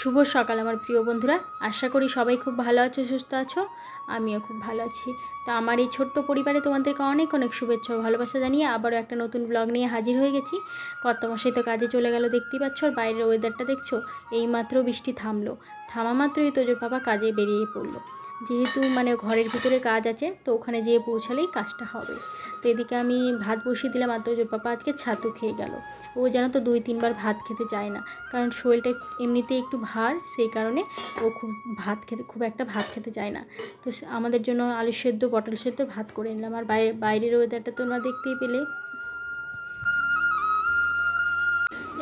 শুভ সকাল আমার প্রিয় বন্ধুরা। আশা করি সবাই খুব ভালো আছো, সুস্থ আছো। আমিও খুব ভালো আছি। তো আমার এই ছোট্ট পরিবারে তোমাদেরকে অনেক অনেক শুভেচ্ছা ভালোবাসা জানিয়ে আবারও একটা নতুন ব্লগ নিয়ে হাজির হয়ে গেছি। কত মাসে তো কাজে চলে গেল, দেখতেই পাচ্ছ? আর বাইরের ওয়েদারটা দেখছ? এইমাত্র বৃষ্টি থামলো। থামা মাত্রই তোজোর বাবা কাজে বেরিয়ে পড়ল। যেহেতু মানে ঘরের ভিতরে কাজ আছে, তো ওখানে যেয়ে পৌঁছালেই কাজটা হবে। তো এদিকে আমি ভাত বসিয়ে দিলাম, আর তোজোর পাপা আজকে ছাতু খেয়ে গেল। ও যেন তো দুই তিনবার ভাত খেতে চায় না, কারণ শরীরটা এমনিতে একটু ভার, সেই কারণে ও খুব ভাত খেতে, খুব একটা ভাত খেতে চায় না। তো আমাদের জন্য আলু সেদ্ধ, পটল সেদ্ধ ভাত করে নিলাম। আর বাইরে বাইরের ওয়েদারটা তোমরা দেখতেই পেলে।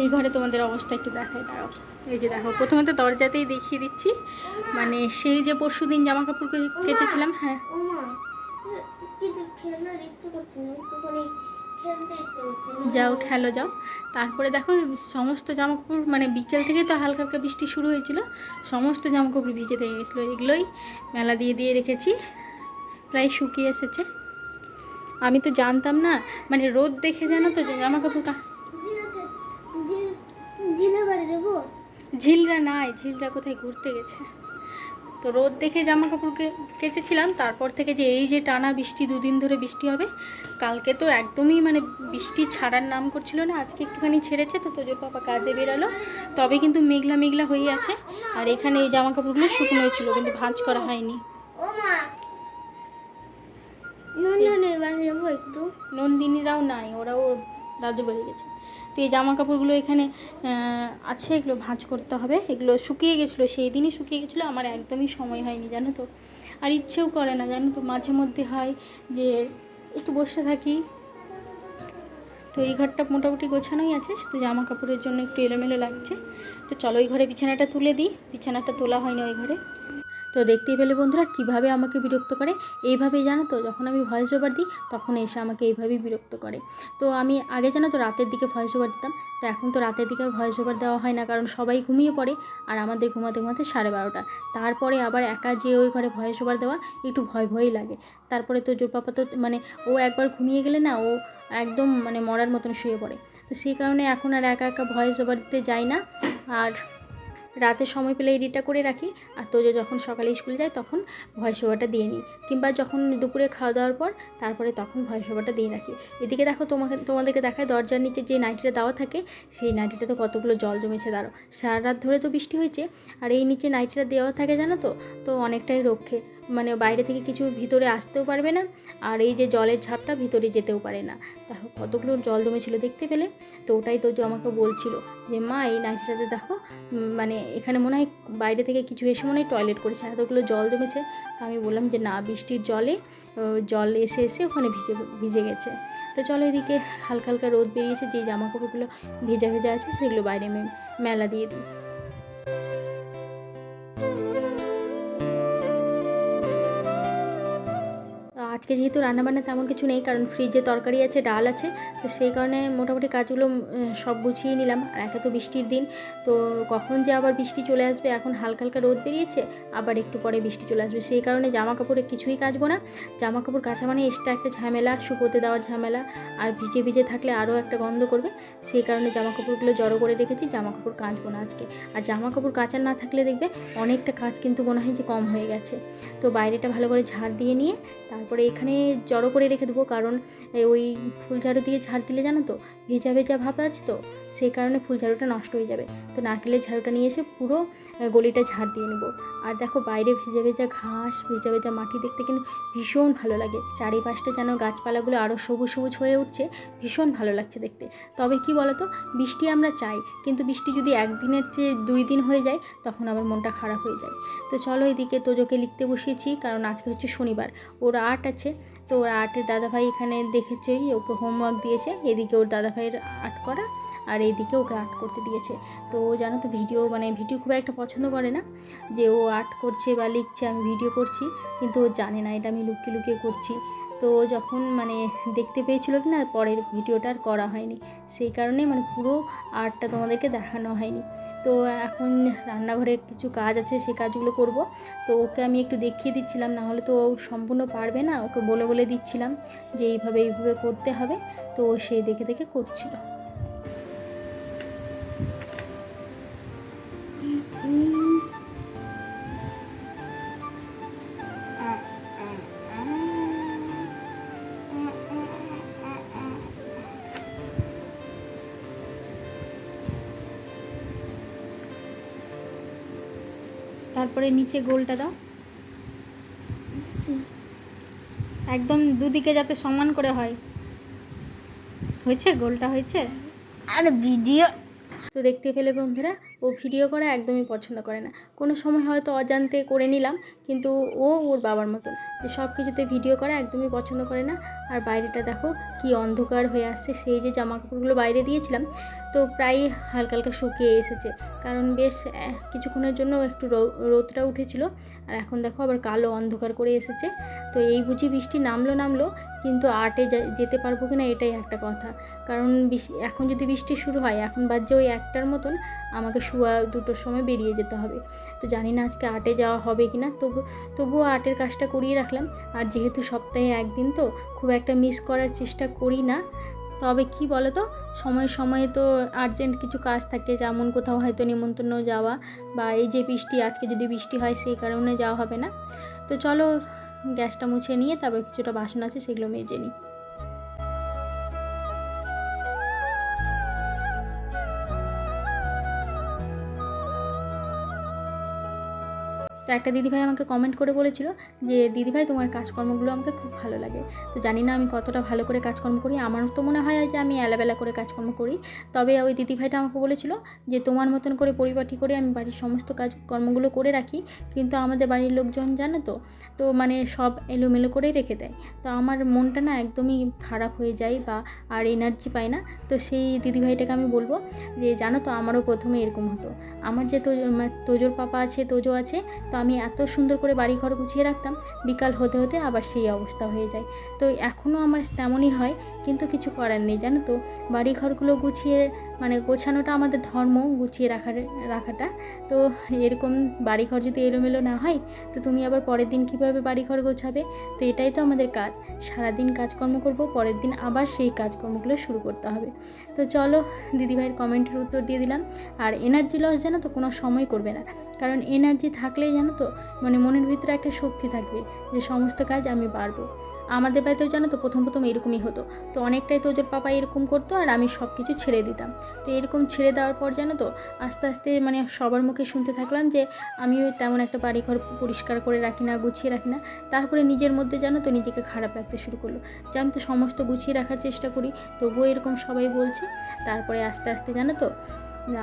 এই ঘরে তোমাদের অবস্থা একটু দেখাই দাঁড়াও। এই যে দেখো প্রথমে তো দরজাতেই দেখিয়ে দিচ্ছি। মানে সেই যে পরশু দিন জামা কাপড় কেচেছিলাম হ্যাঁ। যাও খেলো যাও। তারপরে দেখো সমস্ত জামা কাপড় মানে বিকেল থেকে তো হালকা হালকা বৃষ্টি শুরু হয়েছিল সমস্ত জামা কাপড় ভিজে থেকে গেছিল। এগুলোই মেলা দিয়ে দিয়ে রেখেছি প্রায় শুকিয়ে এসেছে। আমি তো জানতাম না মানে রোদ দেখে জানো তো যে জামা জিলে বাড়ি ঝিলরা নাই ঝিলরা কোথায় ঘুরতে গেছে। তো রোদ দেখে জামা কাপড়কে কেচেছিলাম তারপর থেকে যে এই যে টানা বৃষ্টি দুদিন ধরে বৃষ্টি হবে কালকে তো একদমই মানে বৃষ্টি ছাড়ার নাম করছিল না আজকে একটুখানি ছেড়েছে তো তোজোর পাপা কাজে বেরালো তবে কিন্তু মেঘলা মেঘলা হয়ে আছে আর এখানে এই জামা কাপড়গুলো শুকনো ছিল কিন্তু ভাঁজ করা হয়নি। নন্দিনীরাও নাই ওরাও দাদু বেড়ে গেছে। তো এই জামা কাপড়গুলো এখানে আছে, এগুলো ভাঁজ করতে হবে। এগুলো শুকিয়ে গেছিল, সেই দিনই শুকিয়ে গেছিল, আমার একদমই সময় হয়নি, জানো তো। আর ইচ্ছেও করে না, জানো তো, মাঝে মধ্যে হয় যে একটু বসে থাকি। তো এই ঘরটা মোটামুটি গোছানোই আছে, শুধু জামা কাপড়ের জন্য একটু এলোমেলো লাগছে। তো চলো, ওই ঘরে বিছানাটা তুলে দিই। বিছানাটা তোলা হয়নি ওই ঘরে। তো দেখতেই পেলে বন্ধুরা কীভাবে আমাকে বিরক্ত করে? এইভাবেই জানো তো, যখন আমি ভয়েস ওভার দিই, তখন এসে আমাকে এইভাবেই বিরক্ত করে। তো আমি আগে জানো তো রাতের দিকে ভয়েস ওভার দিতাম, তো এখন তো রাতের দিকে ভয়েস ওভার দেওয়া হয় না, কারণ সবাই ঘুমিয়ে পড়ে আর আমাদের ঘুমাতে ঘুমাতে সাড়ে বারোটা। তারপরে আবার একা যে ওই ঘরে ভয়েস ওভার দেওয়া একটু ভয় ভয়ই লাগে। তারপরে তো জোর পাপা তো মানে ও একবার ঘুমিয়ে গেলে না, ও একদম মানে মরার মতন শুয়ে পড়ে। তো সেই কারণে এখন আর একা একা ভয়েস ওভার দিতে যাই না। আর রাতে সময় পেলে এডিটটা করে রাখি। আর তোজো যখন সকালে স্কুলে যায়, তখন ভয়েস ওভারটা দিয়ে নিই। কিংবা যখন দুপুরে খাওয়া দাওয়ার পর, তারপরে তখন ভয়েস ওভারটা দিয়ে রাখি। এদিকে দেখো তোমাকে, তোমাদেরকে দেখায় দরজার নিচে যে নাইটিটা দেওয়া থাকে, সেই নাইটিটাতে কতগুলো জল জমেছে দাঁড়ো সারা রাত ধরে তো বৃষ্টি হয়েছে, আর এই নিচে নাইটিটা দেওয়া থাকে জানো তো? তো অনেকটাই রক্ষে। মানে বাইরে থেকে কিছু ভিতরে আসতেও পারবে না। আর এই যে জলের ঝাপটা ভিতরে যেতেও পারে না। দেখো কতগুলো জল জমেছিল দেখতে পেলে? তো ওটাই তো আমাকে বলছিল যে, মা, এই নাইটিটাতে দেখো মানে এখানে মনে হয় বাইরে থেকে কিছু এসে মনে হয় টয়লেট করেছে। এতগুলো জল জমেছে। তো আমি বললাম যে, না, বৃষ্টির জলে জল এসে এসে ওখানে ভিজে ভিজে গেছে। তো চলো এদিকে হালকা হালকা রোদ বেরিয়েছে, যে জামা কাপড়গুলো ভেজা ভেজা আছে, সেগুলো বাইরে মেলা দিয়ে দিই। আজকে যেহেতু রান্নাবান্না তেমন কিছু নেই, কারণ ফ্রিজে তরকারি আছে, ডাল আছে, তো সেই কারণে মোটামুটি কাজগুলো সব গুছিয়ে নিলাম। আর একে তো বৃষ্টির দিন, তো কখন যে আবার বৃষ্টি চলে আসবে, এখন হালকা হালকা রোদ বেরিয়েছে, আবার একটু পরে বৃষ্টি চলে আসবে। সেই কারণে জামা কাপড়ে কিছুই কাচবো না। জামা কাপড় কাচা মানে এক্সট্রা একটা ঝামেলা, শুকোতে দেওয়ার ঝামেলা, আর ভিজে ভিজে থাকলে আরও একটা গন্ধ করবে। সেই কারণে জামা কাপড়গুলো জড়ো করে রেখেছি জামা কাপড় কাচবো না আজকে। আর জামা কাপড় কাচার না থাকলে দেখবে, অনেকটা কাজ কিন্তু মনে হয় যে কম হয়ে গেছে। তো বাইরেটা ভালো করে ঝাড় দিয়ে নিয়ে, তারপরে এখানে জড়ো করে রেখে দেবো, কারণ ওই ফুল ঝাড়ু দিয়ে ঝাড় দিলে জানো তো, ভেজা ভেজা ভাব আছে তো, সেই কারণে ফুল ঝাড়ুটা নষ্ট হয়ে যাবে। তো নারকেলের ঝাড়ুটা নিয়ে এসে পুরো গলিটা ঝাড় দিয়ে নেব। আর দেখো বাইরে ভেজা ভেজা ঘাস, ভেজা ভেজা মাটি দেখতে কিন্তু ভীষণ ভালো লাগে। চারিপাশটা যেন গাছপালাগুলো আরও সবুজ সবুজ হয়ে উঠছে, ভীষণ ভালো লাগছে দেখতে। তবে কি বলতো, বৃষ্টি আমরা চাই, কিন্তু বৃষ্টি যদি একদিনের চেয়ে দুই দিন হয়ে যায়, তখন আবার মনটা খারাপ হয়ে যায়। তো চলো এদিকে তোজোকে লিখতে বসিয়েছি, কারণ আজকে হচ্ছে শনিবার। ওর আর্ট আছে তো ওর আর্টের দাদাভাই এখানে দেখেছেই, ওকে হোমওয়ার্ক দিয়েছে, এদিকে ওর দাদাভাইয়ের আর্ট করা আর এইদিকে ওকে আর্ট করতে দিয়েছে। তো ও জানো তো ভিডিও মানে ভিডিও খুব একটা পছন্দ করে না, যে ও আর্ট করছে বা লিখছে, আমি ভিডিও করছি, কিন্তু ও জানে না, এটা আমি লুকিয়ে লুকিয়ে করছি। তো যখন মানে দেখতে পেয়েছিল কি না পরের ভিডিওটা আর করা হয়নি। সেই কারণে মানে পুরো আর্টটা তোমাদেরকে দেখানো হয়নি। তো এখন রান্নাঘরে কিছু কাজ আছে, সেই কাজগুলো করব। তো ওকে আমি একটু দেখিয়ে দিচ্ছিলাম, না হলে তো ও সম্পূর্ণ পারবে না। ওকে বলে বলে দিচ্ছিলাম যে এইভাবে এইভাবে করতে হবে। তো সেই দেখে দেখে করছিল। তারপরে নিচে গোলটা দাও। একদম দুদিকে যাতে সমান করে হয়। হয়েছে? গোলটা হয়েছে? আর ভিডিও তো দেখতে পেলে বন্ধুরা ও ভিডিও করা একদমই পছন্দ করে না। কোনো সময় হয়তো অজান্তে করে নিলাম কিন্তু ও ওর বাবার মতন যে সব কিছুতে ভিডিও করা একদমই পছন্দ করে না। আর বাইরেটা দেখো কি অন্ধকার হয়ে আসছে। সেই যে জামা কাপড়গুলো বাইরে দিয়েছিলাম তো প্রায় হালকা হালকা শুকিয়ে এসেছে। কারণ বেশ কিছুক্ষণের জন্য একটু রোদটা উঠেছিল। আর এখন দেখো আবার কালো অন্ধকার করে এসেছে। তো এই বুঝি বৃষ্টি নামলো নামলো, কিন্তু আটে যেতে পারব কিনা এটাই একটা কথা। কারণ এখন যদি বৃষ্টি শুরু হয়, এখন বাজছে ওই একটার মতন, আমাকে শুয়া দুটোর সময় বেরিয়ে যেতে হবে। তো জানি না আজকে আটে যাওয়া হবে কি না তবু, তবুও আর্টের কাজটা করিয়ে রাখলাম। আর যেহেতু সপ্তাহে একদিন তো, খুব একটা মিস করার চেষ্টা করি না। তবে কি বলো তো সময় সময়ে তো আর্জেন্ট কিছু কাজ থাকে, যেমন কোথাও হয়তো নিমন্ত্রণ যাওয়া বা এই যে বৃষ্টি, আজকে যদি বৃষ্টি হয় সেই কারণে যাওয়া হবে না। তো চলো, গ্যাসটা মুছে নিয়ে তারপর কিছুটা বাসন আছে সেগুলো মেজে নিই। তো একটা দিদিভাই আমাকে কমেন্ট করে বলেছিল যে, দিদিভাই, তোমার কাজকর্মগুলো আমাকে খুব ভালো লাগে। তো জানি না আমি কতটা ভালো করে কাজকর্ম করি। আমার তো মনে হয় যে, আমি এলাবেলা করে কাজকর্ম করি। তবে ওই দিদিভাইটা আমাকে বলেছিল যে, তোমার মতন করে পরিপাটি করে আমি বাড়ির সমস্ত কাজকর্মগুলো করে রাখি, কিন্তু আমাদের বাড়ির লোকজন জানো তো তো মানে সব এলোমেলো করেই রেখে দেয়। তো আমার মনটা না একদমই খারাপ হয়ে যায় বা আর এনার্জি পায় না। তো সেই দিদিভাইটাকে আমি বলব যে, জানো তো, আমারও প্রথমে এরকম হতো। আমার যে তোজোর পাপা আছে, তোজো আছে, তো আমি এত সুন্দর করে বাড়িঘর গুছিয়ে রাখতাম, বিকাল হতে হতে আবার সেই অবস্থা হয়ে যায়। তো এখনও আমার তেমনই হয়, কিন্তু কিছু করার নেই, জানো তো? বাড়িঘরগুলো গুছিয়ে মানে গোছানোটা আমাদের ধর্ম, গুছিয়ে রাখার, রাখাটা। তো এরকম বাড়িঘর যদি এলোমেলো না হয়, তো তুমি আবার পরের দিন কীভাবে বাড়িঘর গোছাবে? তো এটাই তো আমাদের কাজ। সারাদিন কাজকর্ম করব, পরের দিন আবার সেই কাজকর্মগুলো শুরু করতে হবে। তো চলো, দিদিভাইয়ের কমেন্টের উত্তর দিয়ে দিলাম। আর এনার্জি লস জানো তো, কোনো সময় করবে না। কারণ এনার্জি থাকলেই জানো তো মানে মনের ভিতরে একটা শক্তি থাকবে যে সমস্ত কাজ আমি পারব। আমাদের বাড়িতেও জানো তো প্রথম প্রথম এরকমই হতো। তো অনেকটাই তোজোর পাপা এরকম করতো আর আমি সব কিছু ছেড়ে দিতাম। তো এরকম ছেড়ে দেওয়ার পর জানো তো আস্তে আস্তে মানে সবার মুখে শুনতে থাকলাম যে আমিও তেমন একটা বাড়িঘর পরিষ্কার করে রাখি না, গুছিয়ে রাখি না। তারপরে নিজের মধ্যে জানো তো নিজেকে খারাপ লাগতে শুরু করল। যে আমি তো সমস্ত গুছিয়ে রাখার চেষ্টা করি, তবুও এরকম সবাই বলছে। তারপরে আস্তে আস্তে জানো তো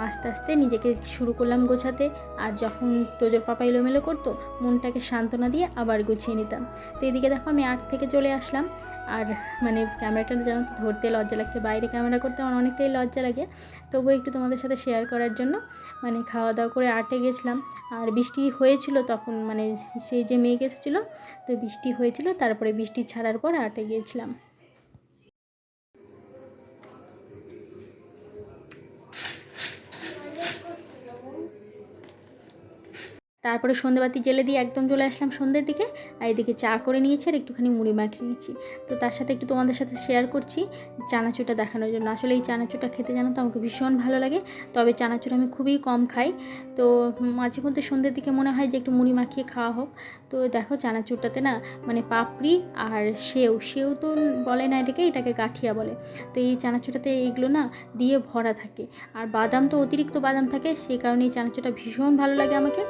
আস্তে আস্তে নিজেকে শুরু করলাম গোছাতে। আর যখন তোজোর পাপা এলোমেলো করতো, মনটাকে সান্ত্বনা দিয়ে আবার গুছিয়ে নিতাম। তো এদিকে দেখো আমি আট থেকে চলে আসলাম। আর মানে ক্যামেরাটা যেন ধরতে লজ্জা লাগছে, বাইরে ক্যামেরা করতে আমার অনেকটাই লজ্জা লাগে। তবুও একটু তোমাদের সাথে শেয়ার করার জন্য মানে খাওয়া দাওয়া করে আটে গেছিলাম। আর বৃষ্টি হয়েছিল তখন মানে সেই যে মেয়ে এসেছিল, তো বৃষ্টি হয়েছিল, তারপরে বৃষ্টি ছাড়ার পর আটে গিয়েছিলাম। তারপরে সন্ধেবাতি জেলে দিয়ে একদম চলে আসলাম সন্ধ্যের দিকে, আর এদিকে চা করে নিয়েছি আর একটুখানি মুড়ি মাখিয়ে নিয়েছি। তো তার সাথে একটু তোমাদের সাথে শেয়ার করছি চানাচুরটা দেখানোর জন্য। আসলে এই চানাচুরটা খেতে জানো তো আমাকে ভীষণ ভালো লাগে, তবে চানাচুর আমি খুবই কম খাই। তো মাঝে মধ্যে সন্ধ্যের দিকে মনে হয় যে একটু মুড়ি মাখিয়ে খাওয়া হোক। তো দেখো চানাচুরটাতে না মানে পাপড়ি আর সেও সেও তো বলে না এটাকে এটাকে গাঠিয়া বলে। তো এই চানাচুরটাতে এইগুলো না দিয়ে ভরা থাকে। আর বাদাম তো অতিরিক্ত বাদাম থাকে, সেই কারণে এই চানাচুরটা ভীষণ ভালো লাগে আমাকে।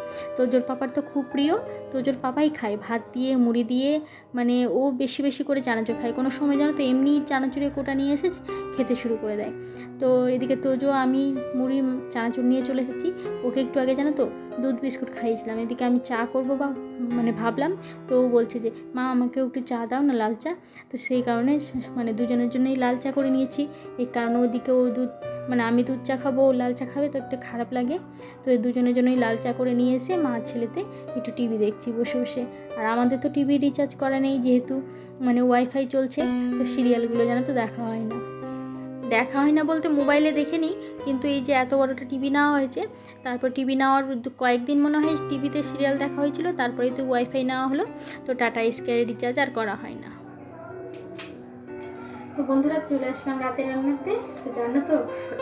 তোজোর পাপার তো খুব প্রিয়। তোজোর পাপাই খায়, ভাত দিয়ে, মুড়ি দিয়ে মানে ও বেশি বেশি করে চানাচুর খায়। কোনো সময় জানো তো এমনি চানাচুরের কোটা নিয়ে এসে খেতে শুরু করে দেয়। তো এদিকে তোজো, আমি মুড়ি, চানাচুর নিয়ে চলে এসেছি। ওকে একটু আগে জানো তো দুধ বিস্কুট খাইয়েছিলাম। এদিকে আমি চা করব বা মানে ভাবলাম, তো ও বলছে যে, মা আমাকেও একটু চা দাও না লাল চা। তো সেই কারণে মানে দুজনের জন্যই লাল চা করে নিয়েছি। এই কারণে ওদিকে ও দুধ মানে আমি দুধ চা খাব, ও লাল চা খাবে, তো একটু খারাপ লাগে। তো এই দুজনের জন্যই লাল চা করে নিয়ে এসে মা ছেলেতে একটু টিভি দেখছি বসে বসে। আর আমাদের তো টিভি রিচার্জ করা নেই যেহেতু মানে ওয়াইফাই চলছে, তো সিরিয়ালগুলো যেন তো দেখা হয় না। দেখা হয় না বলতে মোবাইলে দেখে নিই, কিন্তু এই যে এত বড়টা টিভি নেওয়া হয়েছে, তারপর টিভি নেওয়ার কয়েকদিন মনে হয় টিভিতে সিরিয়াল দেখা হয়েছিল, তারপরেই তো ওয়াইফাই নেওয়া হলো, তো টাটা স্কাই রিচার্জ আর করা হয় না। তো বন্ধুরা চলে আসলাম রাতের রান্নাতে, তো জানো তো,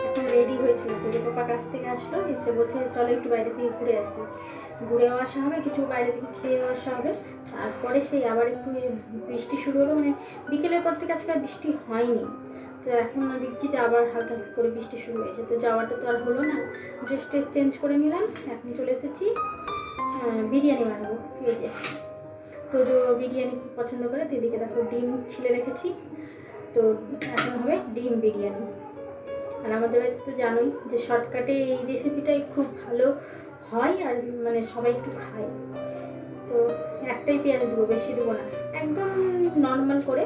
এখন রেডি হয়েছিল, তো যে পাপা কাছ থেকে আসলো, এসে বলছে চলো একটু বাইরে থেকে ঘুরে আসি। ঘুরেও আসা হবে, কিছু বাইরে থেকে খেয়েও আসা হবে, তারপরে সেই আবার একটু বৃষ্টি শুরু হলো মানে বিকেলের পর থেকে আজকে বৃষ্টি হয়নি। তো এখন দেখছি যে আবার হালকা হালকা করে বৃষ্টি শুরু হয়েছে। তো যাওয়াটা তো আর হলো না। ড্রেস ট্রেস চেঞ্জ করে নিলাম। এখন চলে এসেছি বিরিয়ানি বানাবো। এই যে। তো বিরিয়ানি খুব পছন্দ করে দিদিকে দেখো ডিম ছিলে রেখেছি। তো এখন হবে ডিম বিরিয়ানি। আর আমাদের বাড়িতে তো জানোই যে শর্টকাটে এই রেসিপিটাই খুব ভালো হয় আর মানে সবাই একটু খায়। তো একটাই পেঁয়াজ দেবো, বেশি দেবো না। একদম নর্মাল করে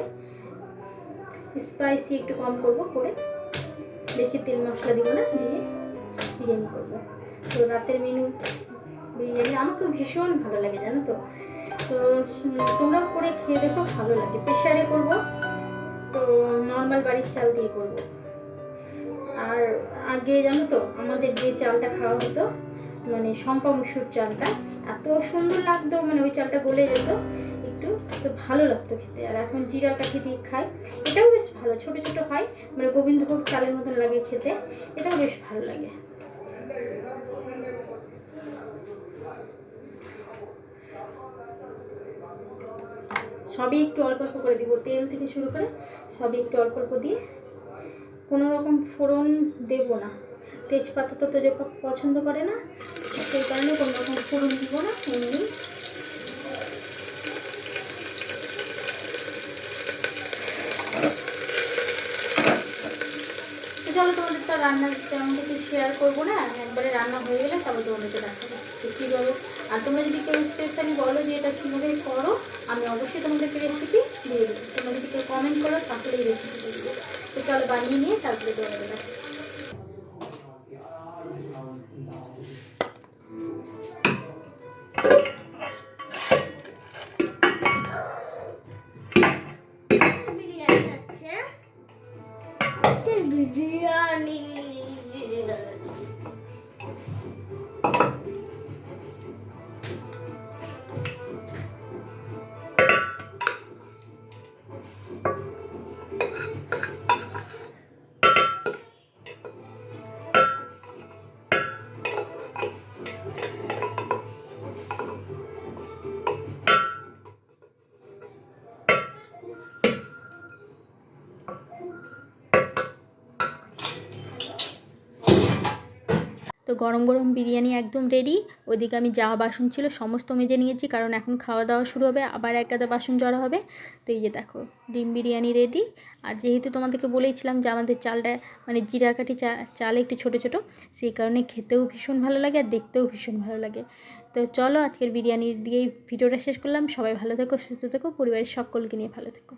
স্পাইসি একটু কম করব করে বেশি তেল মশলা দিব না দিয়ে বিরিয়ানি করব। তো রাতের মেনু বিরিয়ানি আমাকে ভীষণ ভালো লাগে জানো তো? তো উম, তোমরাও করে খেয়ে দেখো ভালো লাগে। প্রেশারে করব তো নর্মাল বাড়ির চাল দিয়ে করব। আর আগে জানো তো আমাদের যে চালটা খাওয়া হতো মানে শম্পা মুসুর চালটা এত সুন্দর লাগতো মানে ওই চালটা গলে যেত। তো ভালো লাগতো খেতে। আর এখন জিরা কাঠি দিয়ে খাই, এটাও বেশ ভালো, ছোট ছোট হয় মানে গোবিন্দভোগ চালের মতন লাগে খেতে, এটাও বেশ ভালো লাগে। সবই একটু অল্প অল্প করে দিব, তেল থেকে শুরু করে সবই একটু অল্প অল্প দিয়ে, কোনো রকম ফোড়ন দেব না। তেজপাতা তো তো যে পছন্দ করে না, সেই কারণে কোনো রকম ফোড়ন দিব না, এমনি তো তো রান্না তেমন কিছু শেয়ার করব না। একবারে রান্না হয়ে গেলে তারপর তোমাদেরকে দেখাবো তো কীভাবে আর তোমরা যদি কেউ স্পেশালি বলো যে এটা কীভাবে করো, আমি অবশ্যই তোমাদেরকে রেসিপি দিয়ে দেবো। তোমরা যদি কেউ কমেন্ট করো, তাহলে এই রেসিপি দিয়ে দেবো। তো চলো বানিয়ে নিয়ে তারপরে তোমাদের দেখাবো। তো গরম গরম বিরিয়ানি একদম রেডি ওদিকে আমি যা বাসন ছিল সমস্ত মেজে নিয়েছি, কারণ এখন খাওয়া দাওয়া শুরু হবে, আবার এক গাদা বাসন জড়া হবে। তো এই যে দেখো, ডিম বিরিয়ানি রেডি আর যেহেতু তোমাদেরকে বলেইছিলাম যে আমাদের চালটা মানে জিরাকাঠি চা, চাল একটু ছোটো ছোটো, সেই কারণে খেতেও ভীষণ ভালো লাগে আর দেখতেও ভীষণ ভালো লাগে। তো চলো আজকের বিরিয়ানি দিয়েই ভিডিওটা শেষ করলাম। সবাই ভালো থেকো, সুস্থ থেকো, পরিবারের সকলকে নিয়ে ভালো থেকো।